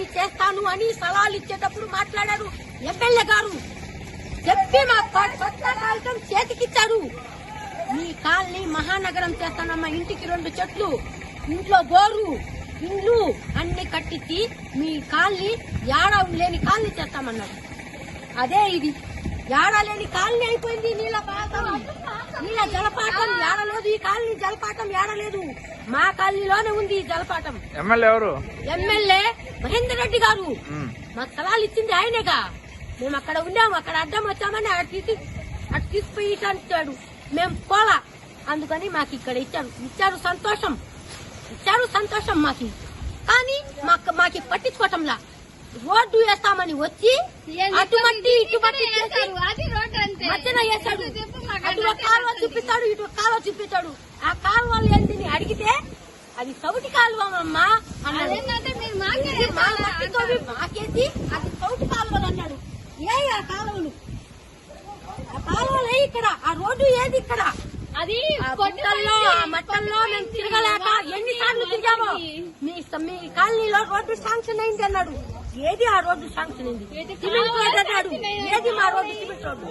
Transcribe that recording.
పని చేస్తాను అని సలహాలు ఇచ్చేటప్పుడు మాట్లాడారు ఎమ్మెల్యే గారు. చెప్పి మా ప- కాగితం చేతికిచ్చారు. మీ కాలనీ మహానగరం చేస్తానమ్మా ఇంటికి రెండు చెట్లు ఇంట్లో బోరు ఇండ్లు అన్ని కట్టించి మీ కాల్ని యాడ లేని కాల్ని చేస్తామన్నారు. అదే ఇది. యాడ లేని కాల్ని అయిపోయింది నీళ్ళ బాధ నీళ్ళ జలపాతం ఏడలేదు ఈ కాలనీ జలపాతం ఏడలేదు. మా కాలనీలోనే ఉంది ఈ జలపాతం ఎమ్మెల్యే ఎవరు? ఎమ్మెల్యే మహేందర్ రెడ్డి గారు. మాకు సలహాలు ఇచ్చింది ఆయనేగా. మేము అక్కడ ఉన్నాము అక్కడ అడ్డం వచ్చామని అటు తీసి అటు తీసుకుపోయి ఇటు అంటాడు మేము పోలా. అందుకని మాకు ఇక్కడ ఇచ్చారు. ఇచ్చారు సంతోషం. ఇచ్చారు సంతోషం మాకి. కానీ మాకు మాకి పట్టించుకోవటంలా. రోడ్డు వేస్తామని వచ్చి అటు మట్టి ఇటు మట్టి చేసి అది రోడ్డు అంతే. మధ్యన వేస్తాడు. అటు కాలువ చూపిస్తాడు ఇటు కాలువ చూపిస్తాడు. ఆ కాలువలు ఏంటిని అడిగితే అది సౌటి కాలువ అమ్మా అన్నాడు. అదేంటంటే మీరు మాకే ఇది మా మట్టితో మాకేసి అది సౌటి కాలువలు అన్నాడు. ఏ ఆ కాలువలు? ఆ కాలువలే ఇక్కడ. ఆ రోడ్డు ఏది ఇక్కడ? అది ఆ మట్టల్లో మేము తిరగలేక ఎన్నిసార్లు తిరిగామో మీ మీ కాలనీలో రోడ్డు శాంక్షన్ అయింది అన్నాడు. ఏది ఆ రోడ్డు శాంక్షన్ అయింది? సిమెంట్ రోడ్డు అన్నాడు ఏది మా రోడ్డు సిమెంట్ రోడ్డు